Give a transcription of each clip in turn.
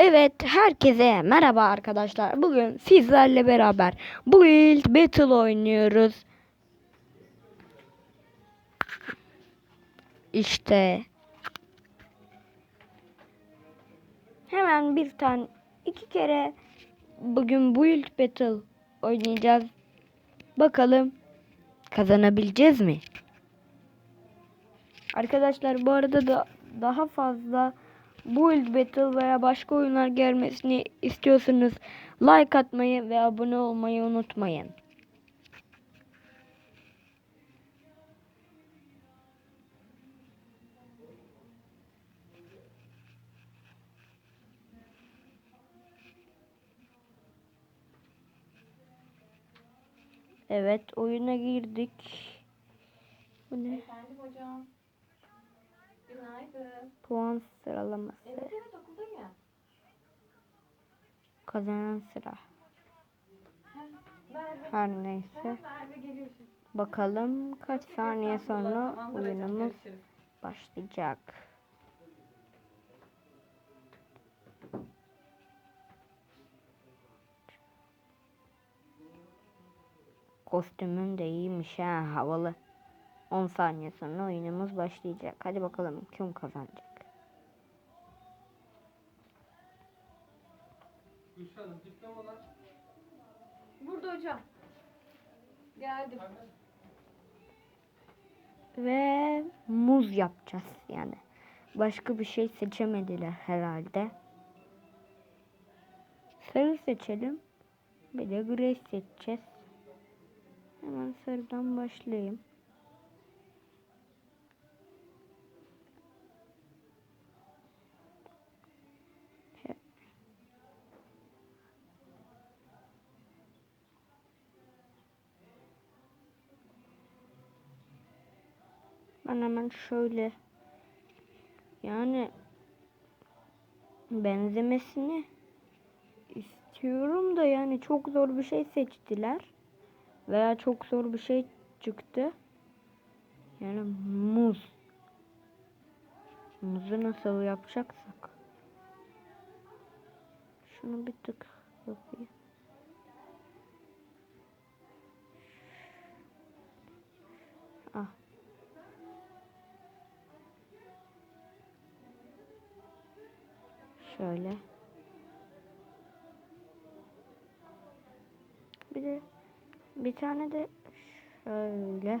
Evet, herkese merhaba arkadaşlar. Bugün sizlerle beraber Build Battle oynuyoruz. İşte. Hemen bir tane iki kere bugün Build Battle oynayacağız. Bakalım kazanabileceğiz mi? Arkadaşlar bu arada da daha fazla Build Battle veya başka oyunlar gelmesini istiyorsanız like atmayı ve abone olmayı unutmayın. Evet oyuna girdik. Bu ne? Efendim hocam. Günaydın. Puan sıralaması. Evet evet okuldayım. Kazanan sıra. Merve. Her neyse. Merve. Bakalım kaç saniye sonra oyunumuz başlayacak. Kostümün de iyiymiş ha havalı. 10 saniye sonra oyunumuz başlayacak. Hadi bakalım kim kazanacak. Gülşah Hanım diplomalar. Burada hocam. Geldim. Ve muz yapacağız yani. Başka bir şey seçemediler herhalde. Sarı seçelim. Bir de gri seçeceğiz. Hemen sarıdan başlayayım. Ben hemen şöyle yani benzemesini istiyorum da yani çok zor bir şey seçtiler veya çok zor bir şey çıktı. Yani muz. Muzu nasıl yapacaksak. Şunu bir tık yapayım. Ah. Şöyle. Bir de bir tane de şöyle.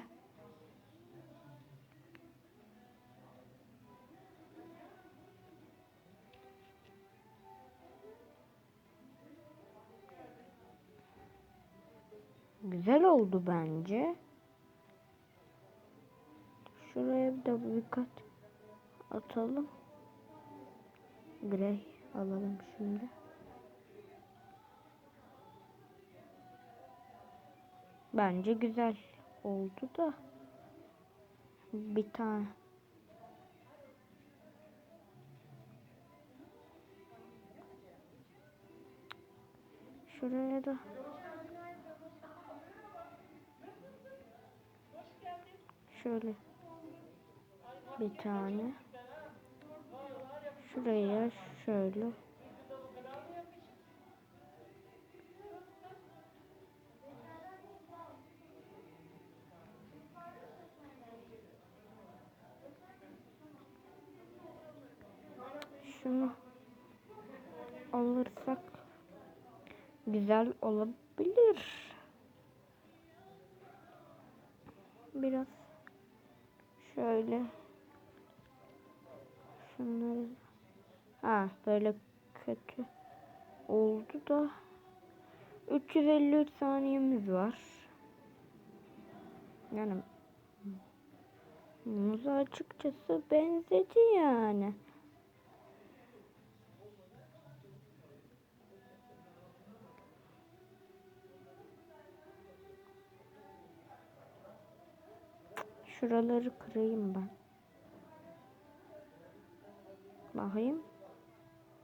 Güzel oldu bence. Şuraya bir de birkaç atalım. Grey alalım şimdi. Bence güzel oldu da. Bir tane. Şuraya da. Şöyle. Bir tane şuraya şöyle şunu alırsak güzel olabilir. Biraz şöyle şunları ha böyle kötü oldu da 353 saniyemiz var. Yani muza açıkçası benzedi yani. Şuraları kırayım ben. Bakayım.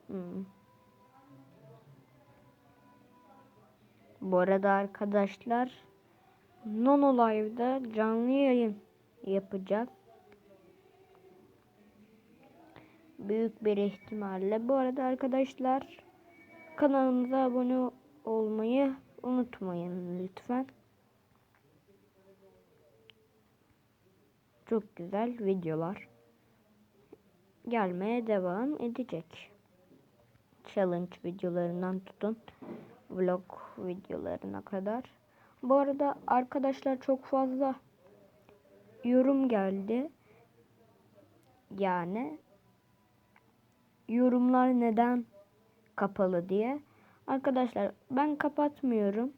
Hmm. Bu arada arkadaşlar Nono Live'da canlı yayın yapacağız. Büyük bir ihtimalle. Bu arada arkadaşlar kanalımıza abone olmayı unutmayın lütfen. Çok güzel videolar gelmeye devam edecek. Challenge videolarından tutun vlog videolarına kadar. Bu arada arkadaşlar çok fazla yorum geldi. Yani yorumlar neden kapalı diye. Arkadaşlar ben kapatmıyorum.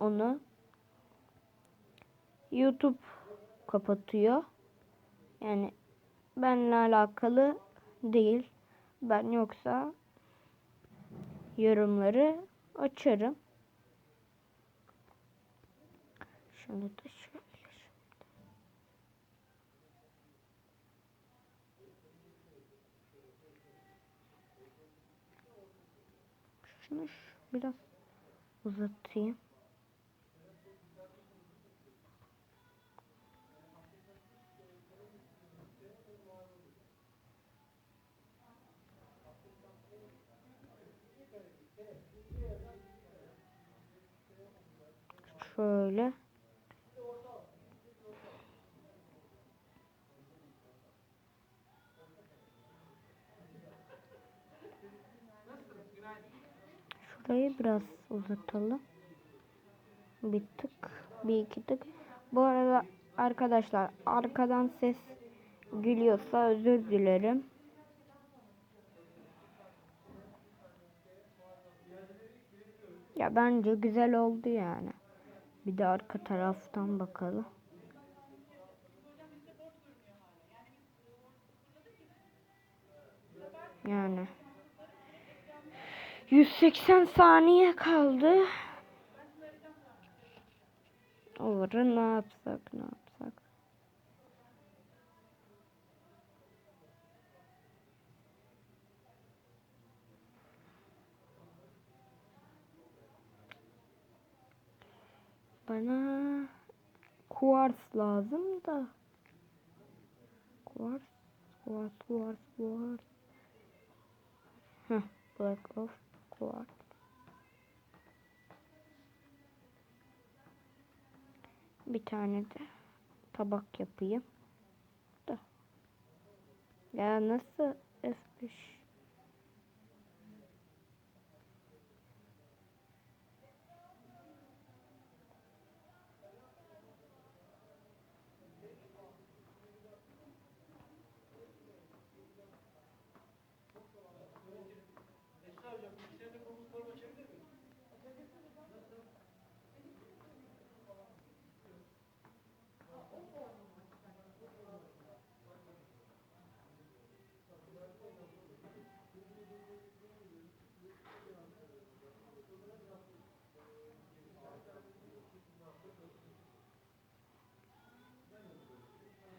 Onu YouTube kapatıyor. Yani benimle alakalı değil. Ben yoksa yorumları açarım. Şunu da şöyle. Şunu şu- biraz uzatayım. Şöyle. Şurayı biraz uzatalım. Bir tık, bir iki tık. Bu arada arkadaşlar arkadan ses gülüyorsa özür dilerim. Ya bence güzel oldu yani. Bir de arka taraftan bakalım. Yani 180 saniye kaldı. Olur ne yapsak ne yapsak. Bana kuars lazım da. Kuars, kuars, kuars, kuars. Black of kuars. Bir tane de tabak yapayım. Da. Ya nasıl F5?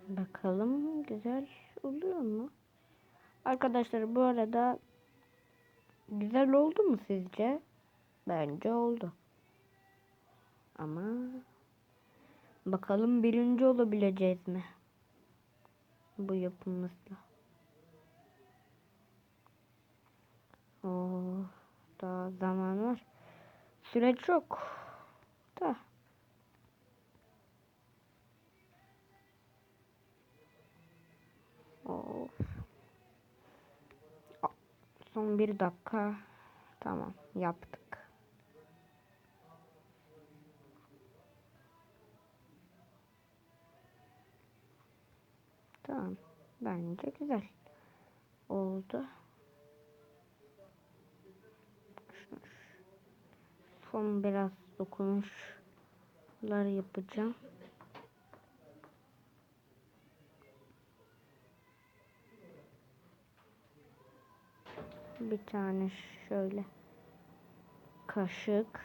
Bakalım güzel oluyor mu? Arkadaşlar bu arada güzel oldu mu sizce? Bence oldu. Ama bakalım birinci olabileceğiz mi? Bu yapımızla. Oo, daha zaman var. Süre çok. Da. Of. Son bir dakika. Tamam yaptık. Tamam. Bence güzel oldu. Son biraz dokunuşlar yapacağım. Bir tane şöyle kaşık.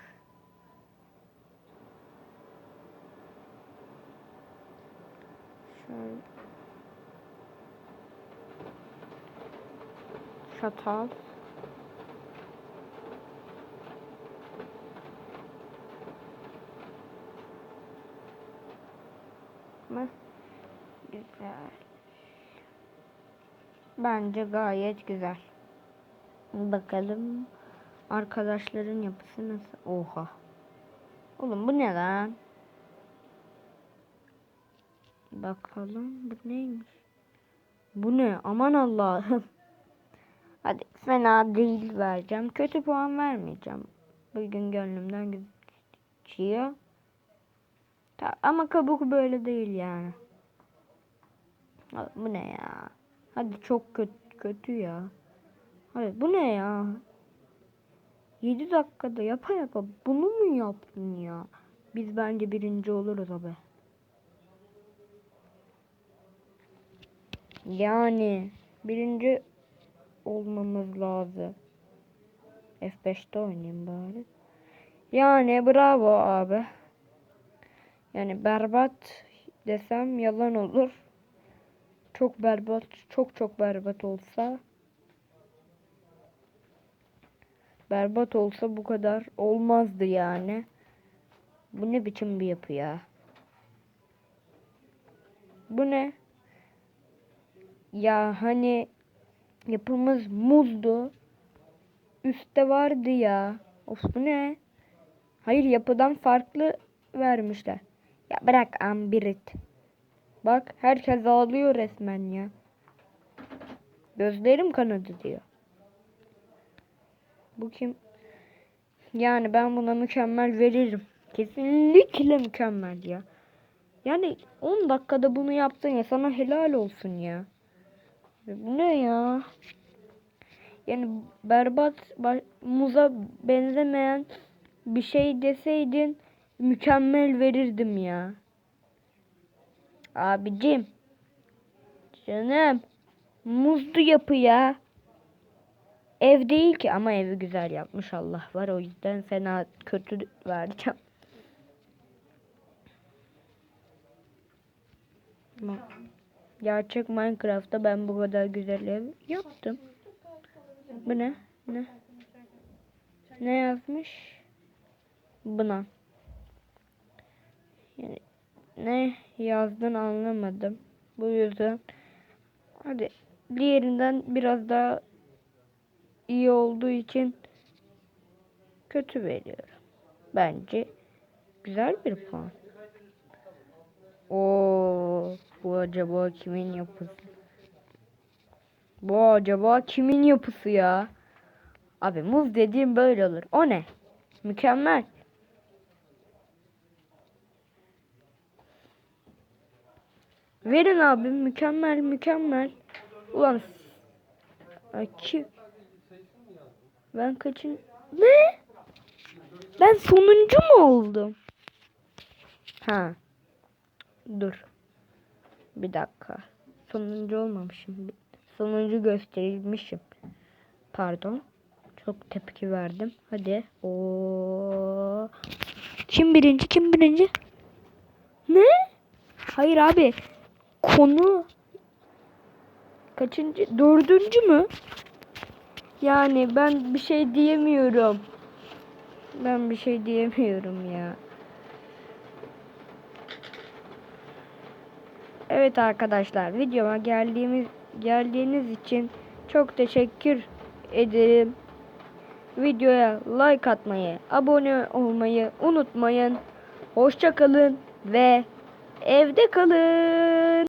Şöyle çatal. Mı? Güzel. Bence gayet güzel. Bakalım arkadaşların yapısı nasıl? Oha. Oğlum bu ne lan? Bakalım bu neymiş? Bu ne? Aman Allah'ım. Hadi fena değil vereceğim. Kötü puan vermeyeceğim. Bugün gönlümden geçiyor. Ama kabuk böyle değil yani. Bu ne ya? Hadi çok kötü, kötü ya. Hadi bu ne ya? 7 dakikada yapa yapa bunu mu yaptın ya? Biz bence birinci oluruz abi. Yani birinci olmamız lazım. F5'te oynayayım bari. Yani bravo abi. Yani berbat desem yalan olur. Çok berbat, çok çok berbat olsa berbat olsa bu kadar olmazdı yani. Bu ne biçim bir yapı ya? Bu ne? Ya hani yapımız muzdu. Üstte vardı ya. Of bu ne? Hayır yapıdan farklı vermişler. Ya bırak ambirit. Bak herkes ağlıyor resmen ya. Gözlerim kanadı diyor. Bu kim? Yani ben buna mükemmel veririm. Kesinlikle mükemmel ya. Yani 10 dakikada bunu yaptın ya sana helal olsun ya. Bu ne ya? Yani berbat ba- muza benzemeyen bir şey deseydin mükemmel verirdim ya. Abicim. Canım. Muzlu yapı ya. Ev değil ki ama evi güzel yapmış Allah var. O yüzden fena kötü vereceğim. Gerçek Minecraft'ta ben bu kadar güzel ev yaptım. Bu ne? Ne? Ne yazmış? Buna. Yani ne yazdın anlamadım. Bu yüzden hadi diğerinden biraz daha iyi olduğu için kötü veriyorum. Bence güzel bir puan. Oo, bu acaba kimin yapısı? Bu acaba kimin yapısı ya? Abi muz dediğim böyle olur. O ne? Mükemmel. Verin abi mükemmel mükemmel. Ulan Ay, ki ben kaçın ne? Ben sonuncu mu oldum? Ha. Dur. Bir dakika. Sonuncu olmamışım. Sonuncu gösterilmişim. Pardon. Çok tepki verdim. Hadi. Oo. Kim birinci? Kim birinci? Ne? Hayır abi. Konu kaçıncı? Dördüncü mü? Yani ben bir şey diyemiyorum. Ben bir şey diyemiyorum ya. Evet arkadaşlar videoma geldiğimiz geldiğiniz için çok teşekkür ederim. Videoya like atmayı, abone olmayı unutmayın. Hoşça kalın ve evde kalın.